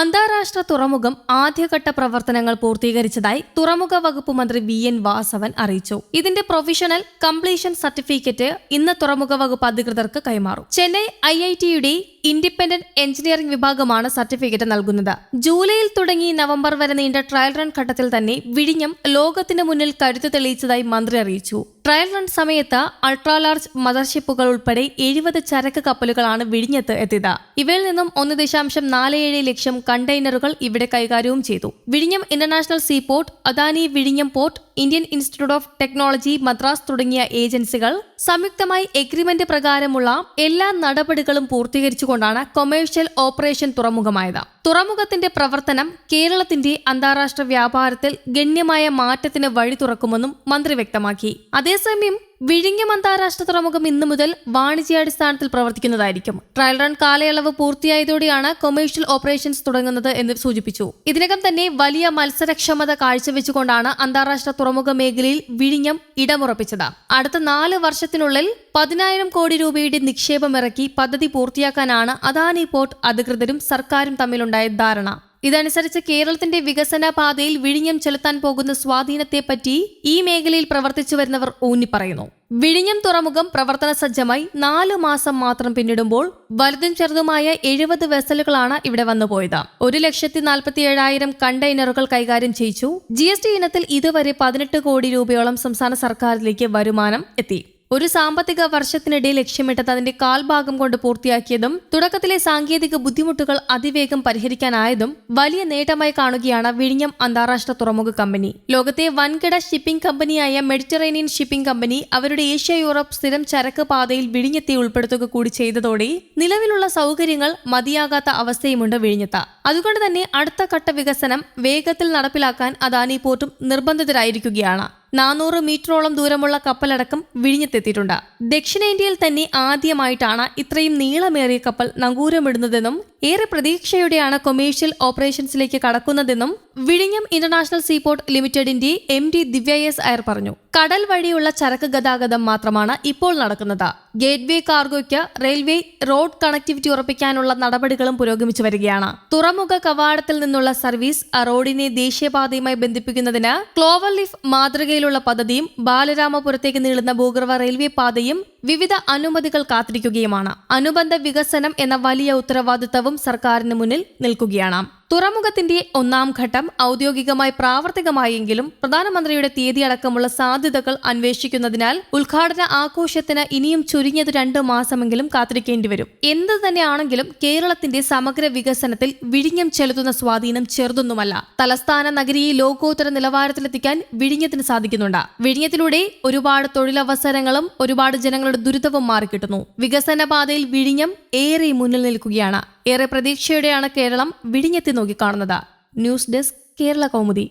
അന്താരാഷ്ട്ര തുറമുഖം ആദ്യഘട്ട പ്രവർത്തനങ്ങൾ പൂർത്തീകരിച്ചതായി തുറമുഖ വകുപ്പ് മന്ത്രി വി എൻ വാസവൻ അറിയിച്ചു. ഇതിന്റെ പ്രൊഫഷണൽ കംപ്ലീഷൻ സർട്ടിഫിക്കറ്റ് ഇന്ന് തുറമുഖ വകുപ്പ് അധികൃതർക്ക് കൈമാറും. ചെന്നൈ ഐ ഐ ടിയുടെ ഇൻഡിപെൻഡന്റ് എഞ്ചിനീയറിംഗ് വിഭാഗമാണ് സർട്ടിഫിക്കറ്റ് നൽകുന്നത്. ജൂലൈയിൽ തുടങ്ങി നവംബർ വരെ നീണ്ട ട്രയൽ റൺ ഘട്ടത്തിൽ തന്നെ വിഴിഞ്ഞം ലോകത്തിന് മുന്നിൽ കരുത്തു തെളിയിച്ചതായി മന്ത്രി അറിയിച്ചു. ട്രയൽ റൺ സമയത്ത് അൾട്രാ ലാർജ് മദർഷിപ്പുകൾ ഉൾപ്പെടെ എഴുപത് ചരക്ക് കപ്പലുകളാണ് വിഴിഞ്ഞത്ത് എത്തിയത്. ഇവയിൽ നിന്നും ഒന്ന് ദശാംശം നാല് ഏഴ് ലക്ഷം കണ്ടെയ്നറുകൾ ഇവിടെ കൈകാര്യവും ചെയ്തു. വിഴിഞ്ഞം ഇന്റർനാഷണൽ സീ സീപോർട്ട് അദാനി വിഴിഞ്ഞം port Indian Institute of Technology Madras തുടങ്ങിയ ഏജൻസികൾ സംയുക്തമായി എഗ്രിമെന്റ് പ്രകാരമുള്ള എല്ലാ നടപടികളും പൂർത്തീകരിച്ചുകൊണ്ടാണ് കൊമേഴ്ഷ്യൽ ഓപ്പറേഷൻ തുറമുഖമായത്. തുറമുഖത്തിന്റെ പ്രവർത്തനം കേരളത്തിന്റെ അന്താരാഷ്ട്ര വ്യാപാരത്തിൽ ഗണ്യമായ മാറ്റത്തിന് വഴി തുറക്കുമെന്നും മന്ത്രി വ്യക്തമാക്കി. അതേസമയം വിഴിഞ്ഞം അന്താരാഷ്ട്ര തുറമുഖം ഇന്നു മുതൽ വാണിജ്യാടിസ്ഥാനത്തിൽ പ്രവർത്തിക്കുന്നതായിരിക്കും. ട്രയൽ റൺ കാലയളവ് പൂർത്തിയായതോടെയാണ് കൊമേഴ്ഷ്യൽ ഓപ്പറേഷൻസ് തുടങ്ങുന്നത് എന്ന് സൂചിപ്പിച്ചു. ഇതിനകം തന്നെ വലിയ മത്സരക്ഷമത കാഴ്ചവെച്ചുകൊണ്ടാണ് അന്താരാഷ്ട്ര തുറമുഖ മേഖലയിൽ വിഴിഞ്ഞം ഇടമുറപ്പിച്ചത്. അടുത്ത നാല് വർഷത്തിനുള്ളിൽ പതിനായിരം കോടി രൂപയുടെ നിക്ഷേപമിറക്കി പദ്ധതി പൂർത്തിയാക്കാനാണ് അദാനി പോർട്ട് അധികൃതരും സർക്കാരും തമ്മിലുണ്ടായ ധാരണ. ഇതനുസരിച്ച് കേരളത്തിന്റെ വികസന പാതയിൽ വിഴിഞ്ഞം ചെലുത്താൻ പോകുന്ന സ്വാധീനത്തെപ്പറ്റി ഈ മേഖലയിൽ പ്രവർത്തിച്ചു വരുന്നവർ ഊന്നിപ്പറയുന്നു. വിഴിഞ്ഞം തുറമുഖം പ്രവർത്തന സജ്ജമായി നാലു മാസം മാത്രം പിന്നിടുമ്പോൾ വലുതും ചെറുതുമായ എഴുപത് വെസലുകളാണ് ഇവിടെ വന്നുപോയത്. ഒരു ലക്ഷത്തി നാൽപ്പത്തി ഏഴായിരം കണ്ടെയ്നറുകൾ കൈകാര്യം ചെയ്യിച്ചു. ജി ഇനത്തിൽ ഇതുവരെ പതിനെട്ട് കോടി രൂപയോളം സംസ്ഥാന സർക്കാരിലേക്ക് വരുമാനം എത്തി. ഒരു സാമ്പത്തിക വർഷത്തിനിടെ ലക്ഷ്യമിട്ടത് അതിന്റെ കാൽഭാഗം കൊണ്ട് പൂർത്തിയാക്കിയതും തുടക്കത്തിലെ സാങ്കേതിക ബുദ്ധിമുട്ടുകൾ അതിവേഗം പരിഹരിക്കാനായതും വലിയ നേട്ടമായി കാണുകയാണ് വിഴിഞ്ഞം അന്താരാഷ്ട്ര തുറമുഖ കമ്പനി. ലോകത്തെ വൻകിട ഷിപ്പിംഗ് കമ്പനിയായ മെഡിറ്ററേനിയൻ ഷിപ്പിംഗ് കമ്പനി അവരുടെ ഏഷ്യ യൂറോപ്പ് സ്ഥിരം ചരക്ക് പാതയിൽ വിഴിഞ്ഞത്തെ ഉൾപ്പെടുത്തുക കൂടി ചെയ്തതോടെ നിലവിലുള്ള സൗകര്യങ്ങൾ മതിയാകാത്ത അവസ്ഥയുമുണ്ട് വിഴിഞ്ഞത്ത്. അതുകൊണ്ട് തന്നെ അടുത്ത ഘട്ട വികസനം വേഗത്തിൽ നടപ്പിലാക്കാൻ അദാനി പോർട്ടും നിർബന്ധിതരായിരിക്കുകയാണ്. നാനൂറ് മീറ്ററോളം ദൂരമുള്ള കപ്പലടക്കം വിഴിഞ്ഞത്തെത്തിയിട്ടുണ്ട്. ദക്ഷിണേന്ത്യയിൽ തന്നെ ആദ്യമായിട്ടാണ് ഇത്രയും നീളമേറിയ കപ്പൽ നങ്കൂരമിടുന്നതെന്നും ഏറെ പ്രതീക്ഷയോടെയാണ് കൊമേഴ്ഷ്യൽ ഓപ്പറേഷൻസിലേക്ക് കടക്കുന്നതെന്നും വിഴിഞ്ഞം ഇന്റർനാഷണൽ സീപോർട്ട് ലിമിറ്റഡിന്റെ M D Divya S Iyer പറഞ്ഞു. കടൽ വഴിയുള്ള ചരക്ക് ഗതാഗതം മാത്രമാണ് ഇപ്പോൾ നടക്കുന്നത്. ഗേറ്റ്വേ കാർഗോയ്ക്ക് റെയിൽവേ റോഡ് കണക്ടിവിറ്റി ഉറപ്പിക്കാനുള്ള നടപടികളും പുരോഗമിച്ചു വരികയാണ്. തുറമുഖ കവാടത്തിൽ നിന്നുള്ള സർവീസ് റോഡിനെ ദേശീയപാതയുമായി ബന്ധിപ്പിക്കുന്നതിന് ക്ലോവർ ലിഫ് മാതൃകയിലുള്ള പദ്ധതിയും ബാലരാമപുരത്തേക്ക് നീളുന്ന ഭൂഗർഭ റെയിൽവേ പാതയും വിവിധ അനുമതികൾ കാത്തിരിക്കുകയുമാണ്. അനുബന്ധ വികസനം എന്ന വലിയ ഉത്തരവാദിത്തവും സർക്കാരിന് മുന്നിൽ നിൽക്കുകയാണ്. തുറമുഖത്തിന്റെ ഒന്നാം ഘട്ടം ഔദ്യോഗികമായി പ്രാവർത്തികമായെങ്കിലും പ്രധാനമന്ത്രിയുടെ തീയതി അടക്കമുള്ള സാധ്യതകൾ അന്വേഷിക്കുന്നതിനാൽ ഉദ്ഘാടന ആഘോഷത്തിന് ഇനിയും ചുരുങ്ങിയത് രണ്ട് മാസമെങ്കിലും കാത്തിരിക്കേണ്ടി വരും. എന്ത് തന്നെയാണെങ്കിലും കേരളത്തിന്റെ സമഗ്ര വികസനത്തിൽ വിഴിഞ്ഞം ചെലുത്തുന്ന സ്വാധീനം ചെറുതൊന്നുമല്ല. തലസ്ഥാന നഗരിയെ ലോകോത്തര നിലവാരത്തിലെത്തിക്കാൻ വിഴിഞ്ഞത്തിന് സാധിക്കുന്നുണ്ട്. വിഴിഞ്ഞത്തിലൂടെ ഒരുപാട് തൊഴിലവസരങ്ങളും ഒരുപാട് ജനങ്ങളുടെ ദുരിതവും മാറിക്കിട്ടുന്നു. വികസന പാതയിൽ വിഴിഞ്ഞം ഏറെ മുന്നിൽ നിൽക്കുകയാണ്. ഏറെ പ്രതീക്ഷയോടെയാണ് കേരളം വിഴിഞ്ഞെത്തി നോക്കിക്കാണുന്നത്. News desk Kerala Kaumudi.